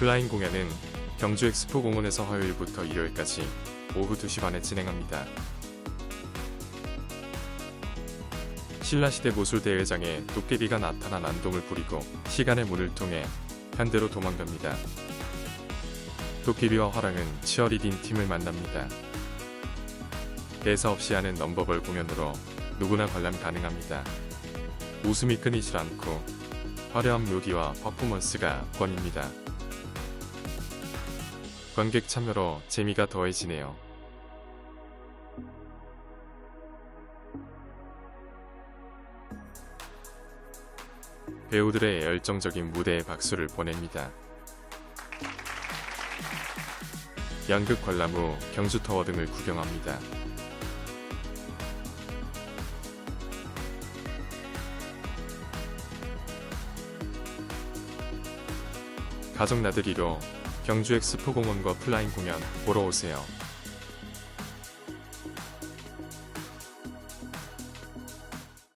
플라잉 공연은 경주 엑스포 공원에서 화요일부터 일요일까지 오후 2시 반에 진행합니다. 신라시대 모술대회장에 도깨비가 나타나 난동을 부리고 시간의 문을 통해 현대로 도망갑니다. 도깨비와 화랑은 치어리딩 팀을 만납니다. 대사 없이 하는 넘버벌 공연으로 누구나 관람 가능합니다. 웃음이 끊이질 않고 화려한 묘기와 퍼포먼스가 권입니다. 관객 참여로 재미가 더해지네요. 배우들의 열정적인 무대에 박수를 보냅니다. 양극 관람 후 경주터워 등을 구경합니다. 가족 나들이로 경주 엑스포 공원과 플라잉 공연 보러 오세요.